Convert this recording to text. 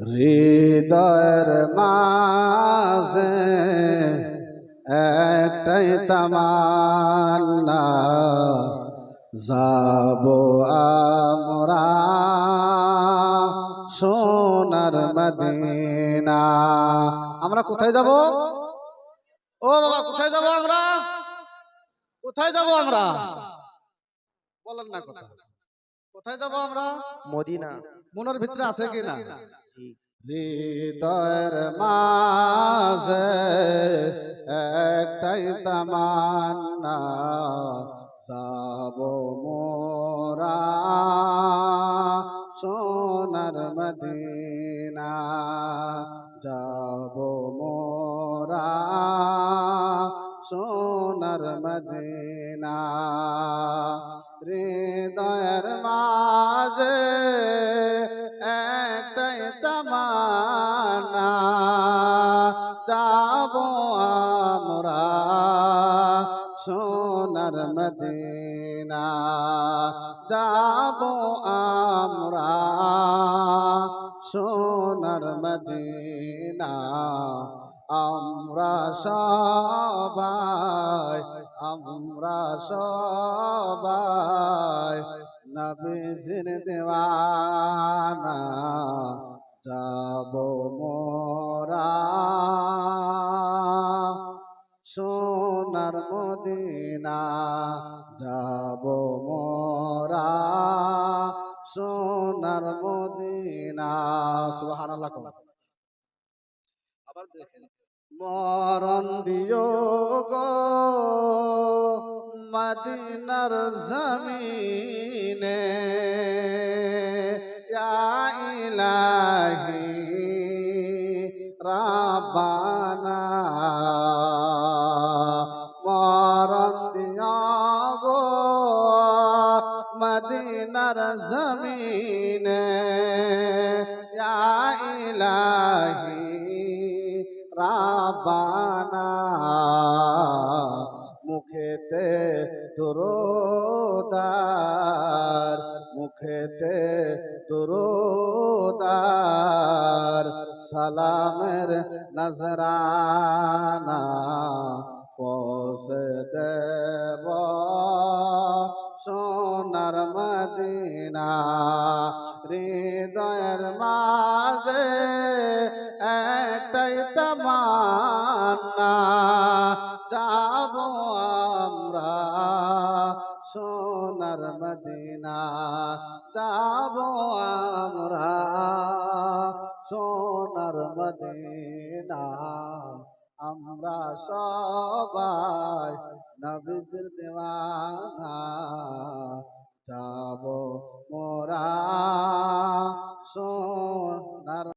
হৃদয়ের মাঝে একটাই তামান্না যাব আমরা সোনার মদিনা। আমরা কোথায় যাব? ও বাবা কোথায় যাব আমরা? কোথায় যাব আমরা? বলেন না কোথায় কোথায় যাব আমরা? মদিনা। মনের ভিতরে আছে কি না? হৃদয়ের মাঝে একটাই তামান্না যাব মোরা সোনার মদিনা যাব মোরা সোনার মদিনা। হৃদয়ের মাঝে আমরা সোনার মদিনা যাব আমরা সোনার মদিনা। আমরা সবাই আমরা সবাই নবীজির দেওয়ানা। যাব মোরা সোনার মদিনা যাব মোরা। সোনার মদিনা কও। আবার দেখেন, মরণ দিও গো মদিনার জমিনে। ইলাহি রাব্বানা। মদিনার জমিনে ইলাহি রাবানা মুখেতে দুরোদার মুখেতে দুরোদার সালামের নজরানা পৌঁছে দেব। সোনার মদিনা, হৃদয়ের মাঝে একটাই তামান্না, যাব আমরা সোনার মদিনা, যাব আমরা সোনার মদিনা। আমরা সবাই নবীজির দেওয়ানা। যাব মোরা সোনার